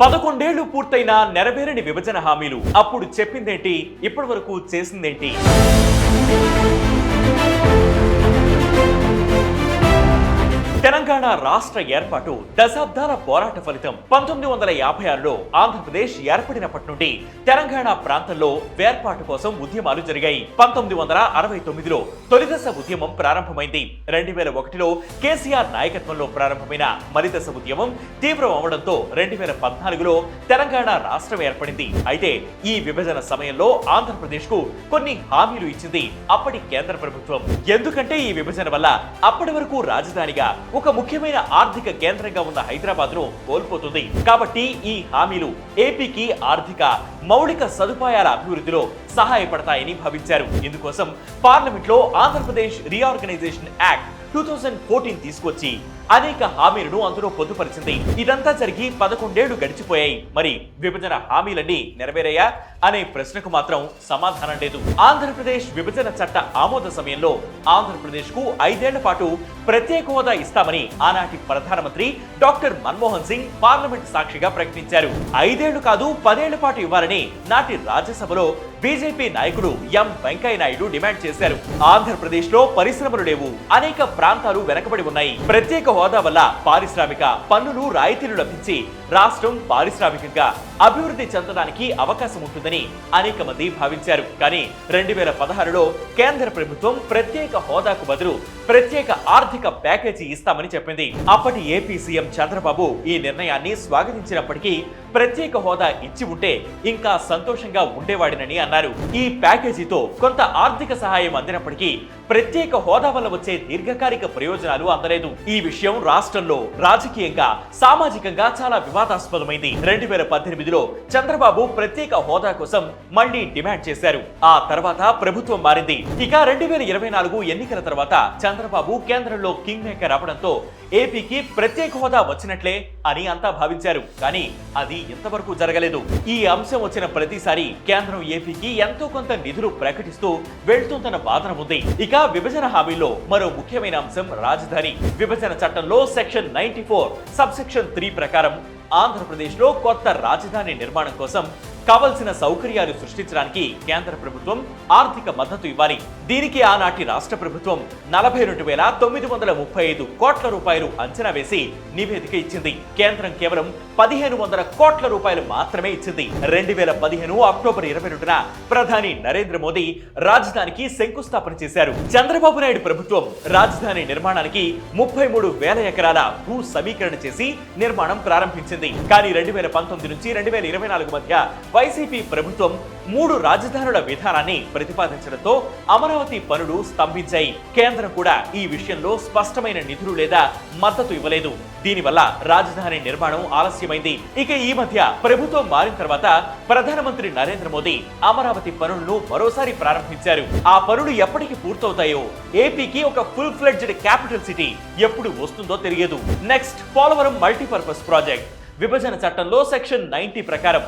పదకొండేళ్ళు పూర్తయిన నెరవేరని విభజన హామీలు అప్పుడు చెప్పిందేంటి? ఇప్పటి వరకు చేసిందేంటి? తెలంగాణ రాష్ట్ర ఏర్పాటు దశాబ్దాల పోరాట ఫలితం పంతొమ్మిది వందల యాభై ఆరులో ఆంధ్రప్రదేశ్ ఏర్పడినప్పటి నుండి తెలంగాణ ప్రాంతంలో వేర్పాటు కోసం ఉద్యమాలు జరిగాయి. పంతొమ్మిది వందల అరవై తొమ్మిదిలో తొలిదశ ఉద్యమం ప్రారంభమైంది. రెండు వేల ఒకటిలో కేసీఆర్ నాయకత్వంలో ప్రారంభమైన మలిదశ ఉద్యమం తీవ్రం అవడంతో రెండు వేల పద్నాలుగులో తెలంగాణ రాష్ట్రం ఏర్పడింది. అయితే ఈ విభజన సమయంలో ఆంధ్రప్రదేశ్కు కొన్ని హామీలు ఇచ్చింది అప్పటి కేంద్ర ప్రభుత్వం. ఎందుకంటే ఈ విభజన వల్ల అప్పటి వరకు రాజధానిగా ఒక ముఖ్యమైన ఆర్థిక కేంద్రంగా ఉన్న హైదరాబాద్ను కోల్పోతుంది. కాబట్టి ఈ హామీలు ఏపీకి ఆర్థిక మౌలిక సదుపాయాల అభివృద్ధిలో సహాయపడతాయని భావించారు. ఇందుకోసం పార్లమెంట్లో Andhra Pradesh reorganisation act two thousand fourteen తీసుకొచ్చి అనేక హామీలను అందులో పొందుపరిచింది. ఇదంతా జరిగి పదకొండేళ్ళు గడిచిపోయాయి. మరి విభజన హామీలన్నీ నెరవేరాయా అనే ప్రశ్నకు మాత్రం సమాధానం లేదు. ఆంధ్రప్రదేశ్ విభజన చట్ట ఆమోద సమయంలో ఆంధ్రప్రదేశ్కు ఐదేళ్ళ పాటు ప్రత్యేక హోదా ఇస్తామని ఆనాటి ప్రధానమంత్రి డాక్టర్ మన్మోహన్ సింగ్ పార్లమెంట్ సాక్షిగా ప్రకటించారు. ఐదేళ్ళు కాదు పదేళ్ళ పాటు ఇవ్వాలని నాటి రాజ్యసభలో బీజేపీ నాయకుడు ఎం వెంకయ్య నాయుడు డిమాండ్ చేశారు. ఆంధ్రప్రదేశ్లో పరిశ్రమలు లేవు అనేక ప్రాంతాలు వెనకబడి ఉన్నాయి. ప్రత్యేక హోదా వల్ల పారిశ్రామిక పన్నులు రాయితీలు లభించి రాష్ట్రం పారిశ్రామికంగా అభివృద్ధి చెందడానికి అవకాశం ఉంటుందని అనేక మంది భావించారు. కానీ రెండు వేల పదహారులో కేంద్ర ప్రభుత్వం ప్రత్యేక హోదాకు బదులు ప్రత్యేక ఆర్థిక ప్యాకేజీ ఇస్తామని చెప్పింది. అప్పటి ఏపీ సీఎం చంద్రబాబు ఈ నిర్ణయాన్ని స్వాగతించినప్పటికీ ప్రత్యేక హోదా ఇచ్చి ఉంటే ఇంకా సంతోషంగా ఉండేవాడినని అన్నారు. ఈ ప్యాకేజీతో కొంత ఆర్థిక సహాయం అందినప్పటికీ ప్రత్యేక హోదా వల్ల వచ్చే దీర్ఘకాలిక ప్రయోజనాలు అందలేదు. ఈ విషయం రాష్ట్రంలో రాజకీయంగా సామాజికంగా చాలా వివాదాస్పదమైంది. రెండు వేల పద్దెనిమిది పద్దెనిమిదిలో చంద్రబాబు ప్రత్యేక హోదా కోసం మళ్ళీ డిమాండ్ చేశారు. ఆ తర్వాత ప్రభుత్వం మారింది. ఇక రెండు వేల ఇరవై నాలుగు ఎన్నికల తర్వాత చంద్రబాబు కేంద్రంలో కింగ్ మేకర్ అవడంతో ఏపీకి ప్రత్యేక హోదా వచ్చినట్లే అని అంతా భావించారు. కానీ అది ఇంతవరకు జరగలేదు. ఈ అంశం వచ్చిన ప్రతిసారి కేంద్రం ఏపీకి ఎంతో కొంత నిధులు ప్రకటిస్తూ వెళ్తుందన్న వాదన ఉంది. ఇక విభజన హామీలో మరో ముఖ్యమైన అంశం రాజధాని. విభజన చట్టంలో section ninety four sub section three ప్రకారం ఆంధ్రప్రదేశ్లో కొత్త రాజధాని నిర్మాణం కోసం కావలసిన సౌకర్యాలు సృష్టించడానికి కేంద్ర ప్రభుత్వం ఆర్థిక మద్దతు ఇవ్వాలి. దీనికి ఆనాటి రాష్ట్ర ప్రభుత్వం నలభై రెండు వేల తొమ్మిది వందల ముప్పై ఐదు కోట్ల రూపాయలు అంచనా వేసి నివేదిక ఇచ్చింది. కేంద్రం కేవలం పదిహేను వందల కోట్ల రూపాయలు మాత్రమే ఇచ్చింది. రెండు వేల పదిహేను అక్టోబర్ ఇరవై రెండున ప్రధాని నరేంద్ర మోదీ రాజధానికి శంకుస్థాపన చేశారు. చంద్రబాబు నాయుడు ప్రభుత్వం రాజధాని నిర్మాణానికి ముప్పై మూడు వేల ఎకరాల భూ సమీకరణ చేసి నిర్మాణం ప్రారంభించింది. కానీ రెండు వేల పంతొమ్మిది నుంచి రెండు వేల ఇరవై నాలుగు మధ్య వైసీపీ ప్రభుత్వం మూడు రాజధానుల విధానాన్ని ప్రతిపాదించడంతో అమరావతి పనులు స్తంభించాయి. కేంద్రం కూడా ఈ విషయంలో స్పష్టమైన నిధులు లేదా మద్దతు ఇవ్వలేదు. దీనివల్ల రాజధాని నిర్మాణం ఆలస్యమైంది. ఇక ఈ మధ్య ప్రభుత్వం మారిన తర్వాత ప్రధానమంత్రి నరేంద్ర మోదీ అమరావతి పనులను మరోసారి ప్రారంభించారు. ఆ పనులు ఎప్పటికి పూర్తవుతాయో? ఏపీకి ఒక ఫుల్ ఫ్లెడ్జ్డ్ క్యాపిటల్ సిటీ ఎప్పుడు వస్తుందో తెలియదు. Next Polavaram multipurpose project. విభజన చట్టంలో సెక్షన్ నైన్టీ ప్రకారం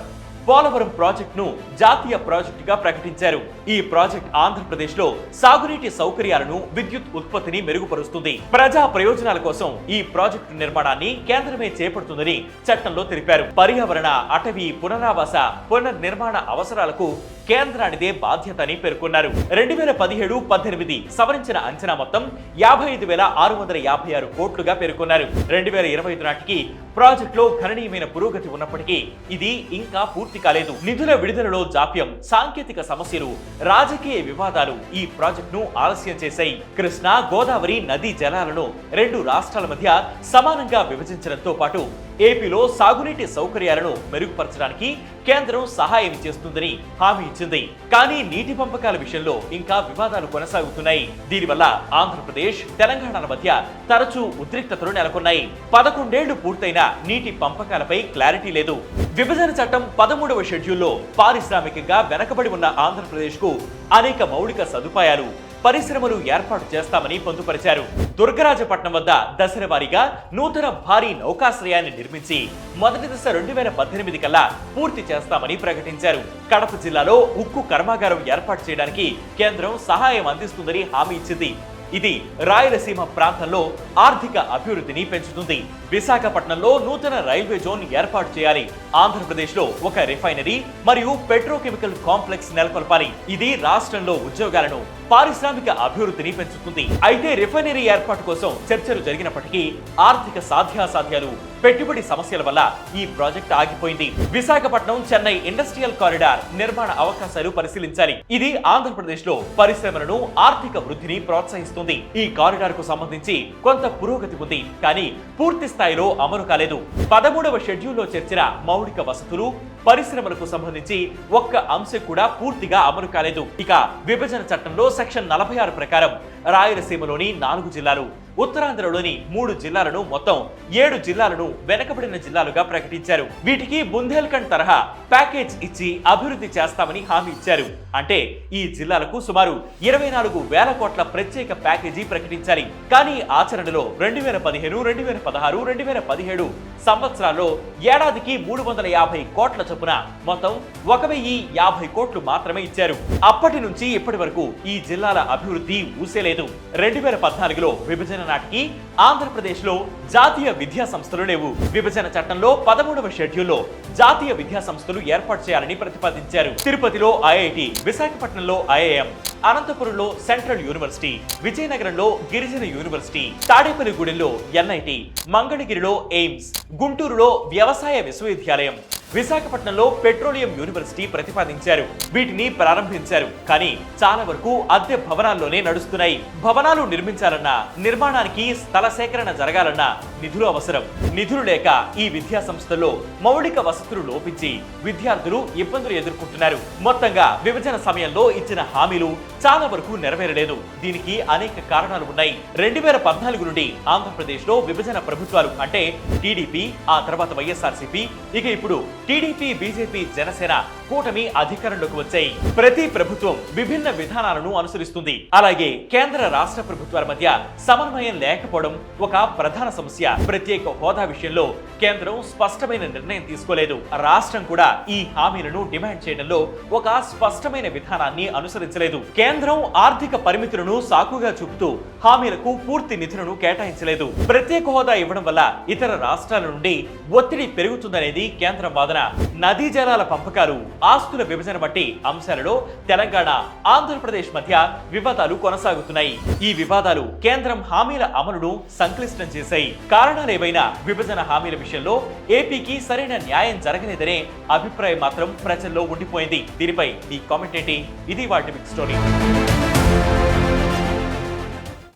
పోలవరం ప్రాజెక్టును జాతీయ ప్రాజెక్టుగా ప్రకటించారు. ఈ ప్రాజెక్ట్ ఆంధ్రప్రదేశ్లో సాగునీటి సౌకర్యాలను విద్యుత్ ఉత్పత్తిని మెరుగుపరుస్తుంది. ప్రజా ప్రయోజనాల కోసం ఈ ప్రాజెక్టు నిర్మాణాన్ని కేంద్రమే చేపడుతుందని చట్టంలో తెలిపారు. పర్యావరణ అటవీ పునరావాస పునర్నిర్మాణ అవసరాలకు కేంద్రానిదే బాధ్యత అని పేర్కొన్నారు. రెండు వేల పదిహేడు పద్దెనిమిది సవరించిన అంచనా మొత్తం యాభై ఐదు వేల ఆరు వందల యాభై ఆరు కోట్లుగా పేర్కొన్నారు. రెండు వేల ఇరవై ఐదు నాటికి ప్రాజెక్టులో గణనీయమైన పురోగతి ఉన్నప్పటికీ ఇది ఇంకా పూర్తి కాలేదు. నిధుల విడుదలలో జాప్యం సాంకేతిక సమస్యలు రాజకీయ వివాదాలు ఈ ప్రాజెక్టును ఆలస్యం చేశాయి. కృష్ణా గోదావరి నదీ జలాలను రెండు రాష్ట్రాల మధ్య సమానంగా విభజించడంతో పాటు ఏపీలో సాగునీటి సౌకర్యాలను మెరుగుపరచడానికి కేంద్రం సహాయం చేస్తుందని హామీ ఇచ్చింది. కానీ నీటి పంపకాల విషయంలో ఇంకా వివాదాలు కొనసాగుతున్నాయి. దీనివల్ల ఆంధ్రప్రదేశ్ తెలంగాణల మధ్య తరచూ ఉద్రిక్తతలు నెలకొన్నాయి. పదకొండేళ్ళు పూర్తయిన నీటి పంపకాలపై క్లారిటీ లేదు. విభజన చట్టం పదమూడవ షెడ్యూల్లో పారిశ్రామికంగా వెనకబడి ఉన్న ఆంధ్రప్రదేశ్కు అనేక మౌలిక సదుపాయాలు పరిశ్రమలు ఏర్పాటు చేస్తామని పొందుపరిచారు. దుర్గరాజపట్నం వద్ద దశల వారీగా నూతన భారీ నౌకాశ్రయాన్ని నిర్మించి మొదటి దశ రెండు వేల పద్దెనిమిది కల్లా పూర్తి చేస్తామని ప్రకటించారు. కడప జిల్లాలో ఉక్కు కర్మాగారం ఏర్పాటు చేయడానికి కేంద్రం సహాయం అందిస్తుందని హామీ ఇచ్చింది. ఇది రాయలసీమ ప్రాంతంలో ఆర్థిక అభివృద్ధిని పెంచుతుంది. విశాఖపట్నంలో నూతన రైల్వే జోన్ ఏర్పాటు చేయాలి. ఆంధ్రప్రదేశ్లో ఒక రిఫైనరీ మరియు పెట్రోకెమికల్ కాంప్లెక్స్ నెలకొల్పాలి. ఇది రాష్ట్రంలో ఉద్యోగాలను పారిశ్రామిక అభివృద్ధిని పెంచుతుంది. అయితే రిఫైనరీ ఏర్పాటు కోసం చర్చలు జరిగినప్పటికీ ఆర్థిక సాధ్యాసాధ్యాలు పెట్టుబడి సమస్యల వల్ల ఈ ప్రాజెక్ట్ ఆగిపోయింది. విశాఖపట్నం చెన్నై ఇండస్ట్రియల్ కారిడార్ నిర్మాణ అవకాశాలు పరిశీలించాలి. ఇది ఆంధ్రప్రదేశ్లో పరిశ్రమలను ఆర్థిక వృద్ధిని ప్రోత్సహిస్తుంది. ఈ కారిడార్కు సంబంధించి కొంత పురోగతి ఉంది. కానీ పూర్తి స్థాయిలో అమలు కాలేదు. పదమూడవ షెడ్యూల్లో చేర్చిన మౌలిక వసతులు పరిశ్రమలకు సంబంధించి ఒక్క అంశం కూడా పూర్తిగా అమలు కాలేదు. ఇక విభజన చట్టంలో సెక్షన్ నలభై ఆరు ప్రకారం రాయలసీమలోని నాలుగు జిల్లాలు ఉత్తరాంధ్రలోని మూడు జిల్లాలను మొత్తం ఏడు జిల్లాలను వెనకబడిన జిల్లాలుగా ప్రకటించారు. వీటికి బుందేల్ఖండ్ తరహా ప్యాకేజ్ ఇచ్చి అభివృద్ధి చేస్తామని హామీ ఇచ్చారు. అంటే ఈ జిల్లాలకు సుమారు ఇరవై నాలుగు వేల కోట్ల ప్రత్యేక ప్యాకేజీ ప్రకటించాలి. కానీ ఆచరణలో రెండు వేల పదిహేను రెండు వేల పదహారు రెండు వేల పదిహేడు సంవత్సరాల్లో ఏడాదికి మూడు వందల యాభై కోట్ల చొప్పున మొత్తం ఒక వెయ్యి యాభై కోట్లు మాత్రమే ఇచ్చారు. అప్పటి నుంచి ఇప్పటి వరకు ఈ జిల్లాల అభివృద్ధి ఊసేలేదు. రెండు వేల పద్నాలుగులో విభజన నాటికి ఆంధ్రప్రదేశ్లో జాతీయ విద్యా సంస్థలు లేవు. విభజన చట్టంలో పదమూడవ షెడ్యూల్లో జాతీయ విద్యా సంస్థలు ఏర్పాటు చేయాలని ప్రతిపాదించారు. తిరుపతిలో ఐఐటి విశాఖపట్నంలో ఐఐఎం అనంతపురంలో సెంట్రల్ యూనివర్సిటీ విజయనగరంలో గిరిజన యూనివర్సిటీ తాడేపల్లిగూడెంలో ఎన్ఐటి మంగళగిరిలో ఎయిమ్స్ గుంటూరులో వ్యవసాయ విశ్వవిద్యాలయం విశాఖపట్నంలో పెట్రోలియం యూనివర్సిటీ ప్రతిపాదించారు. వీటిని ప్రారంభించారు. కానీ చాలా వరకు అద్దె భవనాల్లోనే నడుస్తున్నాయి. భవనాలు నిర్మించాలన్నా నిర్మాణానికి స్థల సేకరణ జరగాలన్నా నిధులు అవసరం. నిధులు లేక ఈ విద్యా సంస్థల్లో మౌలిక వసతులు లోపించి విద్యార్థులు ఇబ్బందులు ఎదుర్కొంటున్నారు. మొత్తంగా విభజన సమయంలో ఇచ్చిన హామీలు చాలా వరకు నెరవేరలేదు. దీనికి అనేక కారణాలు ఉన్నాయి. రెండు వేల పద్నాలుగు నుండి ఆంధ్రప్రదేశ్లో విభజన ప్రభుత్వాలు అంటే టీడీపీ ఆ తర్వాత వైఎస్ఆర్సీపీ ఇక ఇప్పుడు టీడీపీ బీజేపీ జనసేన కూటమి అధికారంలోకి వచ్చాయి. ప్రతి ప్రభుత్వం విభిన్న విధానాలను అనుసరిస్తుంది. అలాగే కేంద్ర రాష్ట్ర ప్రభుత్వాల మధ్య సమన్వయం లేకపోవడం ఒక ప్రధాన సమస్య. ప్రత్యేక హోదా విషయంలో కేంద్రం స్పష్టమైన నిర్ణయం తీసుకోలేదు. రాష్ట్రం కూడా ఈ హామీలను డిమాండ్ చేయడంలో ఒక స్పష్టమైన విధానాన్ని అనుసరించలేదు. కేంద్రం ఆర్థిక పరిమితులను సాకుగా చూపుతూ హామీలకు పూర్తి నిధులను కేటాయించలేదు. ప్రత్యేక హోదా ఇవ్వడం వల్ల ఇతర రాష్ట్రాల నుండి ఒత్తిడి పెరుగుతుందనేది కేంద్రం వాదన. నదీ జలాల పంపకాలు ఆస్తుల విభజన వంటి అంశాలలో తెలంగాణ ఆంధ్రప్రదేశ్ మధ్య వివాదాలు కొనసాగుతున్నాయి. ఈ వివాదాలు కేంద్రం హామీల అమలును సంక్లిష్టం చేశాయి. కారణాలు ఏవైనా విభజన హామీల విషయంలో ఏపీకి సరైన న్యాయం జరగలేదనే అభిప్రాయం మాత్రం ప్రజల్లో ఉండిపోయింది. దీనిపై ఈ కామెంట్ ఏంటి? ఇది వాటి బిగ్ స్టోరీ.